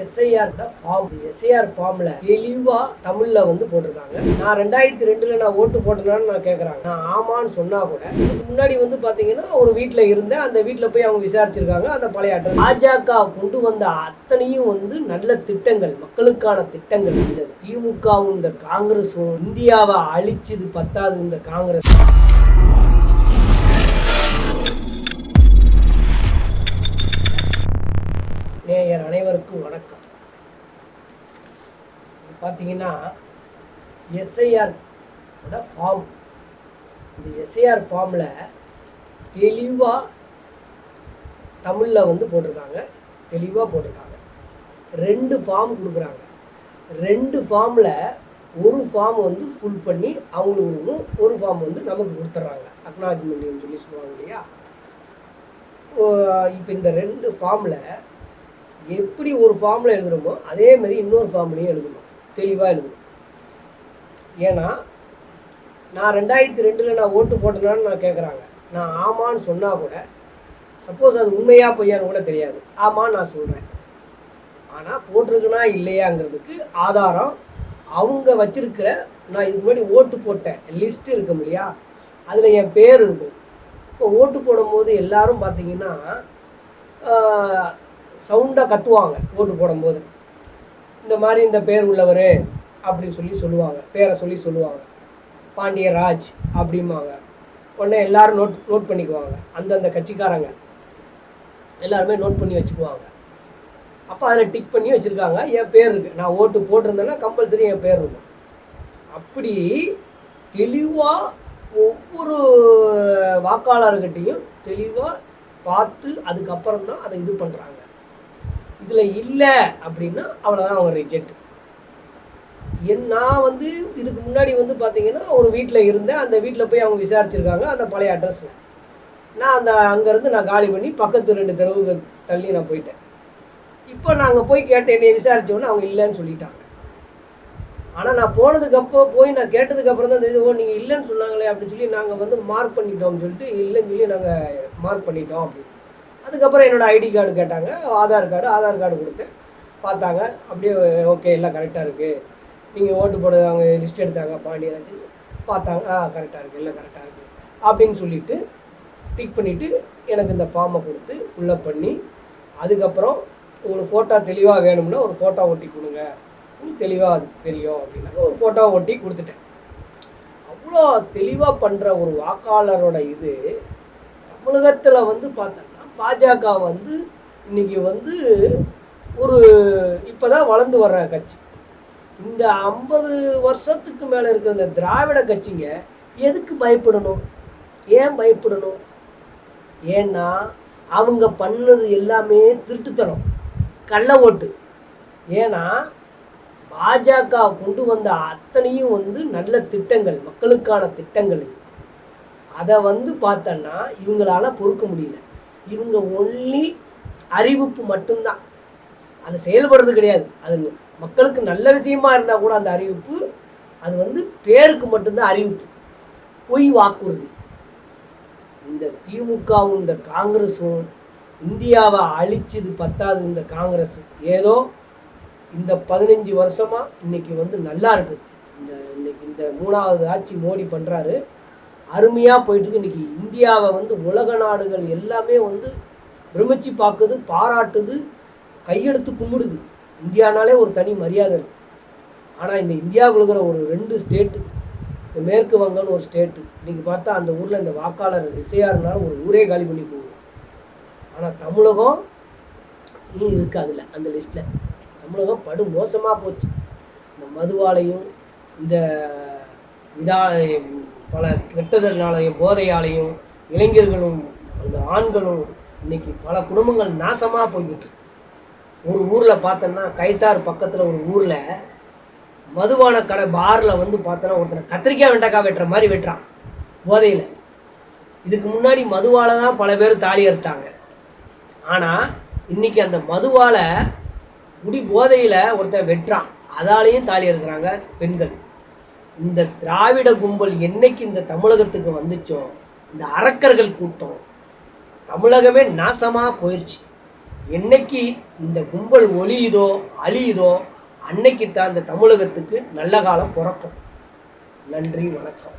SIR form SIR ஃபார்ம்ல தெளிவா தமிழ்ல வந்து போட்டிருக்காங்க. நான் ரெண்டாயிரத்தி ரெண்டுல நான் ஓட்டு போட்டேனான்னு நான் கேட்கறாங்க நான் ஆமான்னு சொன்னா கூட இதுக்கு முன்னாடி வந்து பாத்தீங்கன்னா ஒரு வீட்டுல இருந்தேன். அந்த வீட்டுல போய் அவங்க விசாரிச்சிருக்காங்க. அந்த பழைய அட்ரஸ் பாஜக கொண்டு வந்த அத்தனையும் வந்து நல்ல திட்டங்கள் மக்களுக்கான திட்டங்கள். இந்த திமுகவும் இந்த காங்கிரஸும் இந்தியாவை அழிச்சது பத்தாது இந்த காங்கிரஸ். நேயர் அனைவருக்கும் வணக்கம். இது பார்த்தீங்கன்னா எஸ்ஐஆர் ஃபார்ம் இந்த எஸ்ஐஆர் ஃபார்மில் தெளிவாக தமிழில் வந்து போட்டிருக்காங்க. தெளிவாக போட்டிருக்காங்க. ரெண்டு ஃபார்ம் கொடுக்குறாங்க. ரெண்டு ஃபார்மில் ஒரு ஃபார்ம் வந்து ஃபுல் பண்ணி அவங்களுக்கு கொடுக்கணும் ஒரு ஃபார்ம் வந்து நமக்கு கொடுத்துட்றாங்க. அக்னாலஜ்மெண்ட்னு சொல்லி சொல்லுவாங்க இல்லையா? இப்போ இந்த ரெண்டு ஃபார்மில் எப்படி ஒரு ஃபார்மில் எழுதுகிறோமோ அதே மாதிரி இன்னொரு ஃபார்ம்லேயும் எழுதணும். தெளிவாக எழுதணும். ஏன்னா நான் ரெண்டாயிரத்தி ரெண்டில் நான் ஓட்டு போட்டேனான்னு நான் கேட்குறாங்க நான் ஆமான்னு சொன்னால் கூட சப்போஸ் அது உண்மையாக பொய்யான்னு கூட தெரியாது. ஆமான்னு நான் சொல்கிறேன் ஆனால் போட்டிருக்குனா இல்லையாங்கிறதுக்கு ஆதாரம் அவங்க வச்சிருக்கிற நான் இதுக்கு முன்னாடி ஓட்டு போட்டேன் லிஸ்ட் இருக்கும் இல்லையா? அதில் என் பேர் இருக்கும். இப்போ ஓட்டு போடும்போது எல்லாரும் பார்த்தீங்கன்னா சவுண்டாக கத்துவாங்க ஓட்டு போடும்போது. இந்த மாதிரி இந்த பேர் உள்ளவர் அப்படின்னு சொல்லி சொல்லுவாங்க. பேரை சொல்லி சொல்லுவாங்க. பாண்டியராஜ் அப்படிம்பாங்க. உடனே எல்லாரும் நோட் நோட் பண்ணிக்குவாங்க. அந்தந்த கட்சிக்காரங்க எல்லாருமே நோட் பண்ணி வச்சுக்குவாங்க. அப்போ அதில் டிக் பண்ணி வச்சுருக்காங்க. என் பேர் இருக்குது நான் ஓட்டு போட்டிருந்தேன்னா கம்பல்சரி என் பேர் இருக்கும். அப்படி தெளிவாக ஒவ்வொரு வாக்காளர்கிட்டையும் தெளிவாக பார்த்து அதுக்கப்புறம் தான் அதை இது பண்ணுறாங்க இதில் இல்லை அப்படின்னா அவ்வளோதான் அவங்க ரிஜெக்ட் என் நான் வந்து இதுக்கு முன்னாடி வந்து பார்த்தீங்கன்னா ஒரு வீட்டில் இருந்தேன். அந்த வீட்டில் போய் அவங்க விசாரிச்சிருக்காங்க. அந்த பழைய அட்ரஸில் நான் அந்த அங்கேருந்து நான் காலி பண்ணி பக்கத்து ரெண்டு தெருவுக்கு தள்ளி நான் போயிட்டேன். இப்போ நாங்கள் போய் கேட்டேன். என்னை விசாரித்தோடனே உடனே அவங்க இல்லைன்னு சொல்லிட்டாங்க. ஆனால் நான் போனதுக்கப்போ போய் நான் கேட்டதுக்கப்புறம் தான் தெரியுது ஓ நீங்கள் இல்லைன்னு சொன்னாங்களே அப்படின்னு சொல்லி நாங்கள் வந்து மார்க் பண்ணிட்டோம்னு சொல்லிட்டு இல்லைன்னு சொல்லி நாங்கள் மார்க் பண்ணிட்டோம் அப்படின்னு. அதுக்கப்புறம் என்னோடய ஐடி கார்டு கேட்டாங்க. ஆதார் கார்டு ஆதார் கார்டு கொடுத்தேன் பார்த்தாங்க. அப்படியே ஓகே எல்லாம் கரெக்டாக இருக்குது நீங்கள் ஓட்டு போட அவங்க லிஸ்ட் எடுத்தாங்க. பாண்டியராஜ் பார்த்தாங்க. ஆ கரெக்டாக இருக்குது எல்லாம் கரெக்டாக இருக்குது அப்படின்னு சொல்லிட்டு டிக் பண்ணிவிட்டு எனக்கு இந்த ஃபார்மை கொடுத்து ஃபுல்லப் பண்ணி அதுக்கப்புறம் உங்களுக்கு ஃபோட்டோ தெளிவாக வேணும்னா ஒரு ஃபோட்டோ ஒட்டி கொடுங்க. உங்களுக்கு தெளிவாக அது தெரியும் அப்படின்னாக்க ஒரு ஃபோட்டோ ஒட்டி கொடுத்துட்டேன். அவ்வளோ தெளிவாக பண்ணுற ஒரு வாக்காளரோட இது தமிழகத்தில் வந்து பார்த்தேன் பாஜக வந்து இன்னைக்கு வந்து ஒரு இப்போ தான் வளர்ந்து வர்ற கட்சி. இந்த ஐம்பது வருஷத்துக்கு மேலே இருக்கிற இந்த திராவிட கட்சிங்க எதுக்கு பயப்படணும்? ஏன் பயப்படணும்? ஏன்னா அவங்க பண்ணது எல்லாமே திருட்டுத்தனம் கள்ள ஓட்டு. ஏன்னா பாஜக கொண்டு வந்த அத்தனையும் வந்து நல்ல திட்டங்கள் மக்களுக்கான திட்டங்கள் இது. அதை வந்து பார்த்தோன்னா இவங்களால பொறுக்க முடியல. இவங்க ஒன்லி அறிவிப்பு மட்டும்தான். அது செயல்படுறது கிடையாது. அது மக்களுக்கு நல்ல விஷயமா இருந்தால் கூட அந்த அறிவிப்பு அது வந்து பேருக்கு மட்டும்தான் அறிவிப்பு. பொய் வாக்குறுதி. இந்த திமுகவும் இந்த காங்கிரஸும் இந்தியாவை அழிச்சது பத்தாது இந்த காங்கிரஸ். ஏதோ இந்த பதினஞ்சு வருஷமாக இன்னைக்கு வந்து நல்லா இருக்குது. இந்த இன்னைக்கு இந்த மூணாவது ஆட்சி மோடி பண்ணுறாரு அருமையாக போயிட்டுருக்கு. இன்னைக்கு இந்தியாவை வந்து உலக நாடுகள் எல்லாமே வந்து பிரமிச்சு பார்க்குது பாராட்டுது கையெடுத்து கும்பிடுது. இந்தியானாலே ஒரு தனி மரியாதை இருக்குது ஆனால் இந்த இந்தியாவுக்குள்ள இருக்கிற ஒரு ரெண்டு ஸ்டேட்டு இந்த மேற்கு வங்கம்னு ஒரு ஸ்டேட்டு இன்றைக்கி பார்த்தா அந்த ஊரில் இந்த வாக்காளர் இசையாருனால ஒரு ஊரே காலி பண்ணி போகுது. ஆனால் தமிழகம் இன்னும் இருக்குது அதில் அந்த லிஸ்ட்டில் தமிழகம் படு மோசமாக போச்சு. இந்த மதுவாலையும் இந்த இதா பல கெட்டதனாலையும் போதையாலையும் இளைஞர்களும் அந்த ஆண்களும் இன்னைக்கு பல குடும்பங்கள் நாசமாக போய்கிட்டு ஒரு ஊரில் பார்த்தோன்னா கைத்தார் பக்கத்தில் ஒரு ஊரில் மதுபான கடை பாரில் வந்து பார்த்தோன்னா ஒருத்தனை கத்திரிக்காய் வெண்டக்காய் வெட்டுற மாதிரி வெட்டுறான் போதையில். இதுக்கு முன்னாடி மதுவால் தான் பல பேர் தாலி அறுத்தாங்க. ஆனால் இன்றைக்கி அந்த மதுவால் குடி போதையில் ஒருத்தன் வெட்டுறான். அதாலேயும் தாலி அறுக்கிறாங்க பெண்கள். இந்த திராவிட கும்பல் என்னைக்கு இந்த தமிழகத்துக்கு வந்துச்சோ இந்த அரக்கர்கள் கூட்டம் தமிழகமே நாசமாக போயிடுச்சு என்னைக்கு இந்த கும்பல் ஒளியுதோ அழியுதோ அன்னைக்கு தான் இந்த தமிழகத்துக்கு நல்ல காலம் பிறக்கும். நன்றி வணக்கம்.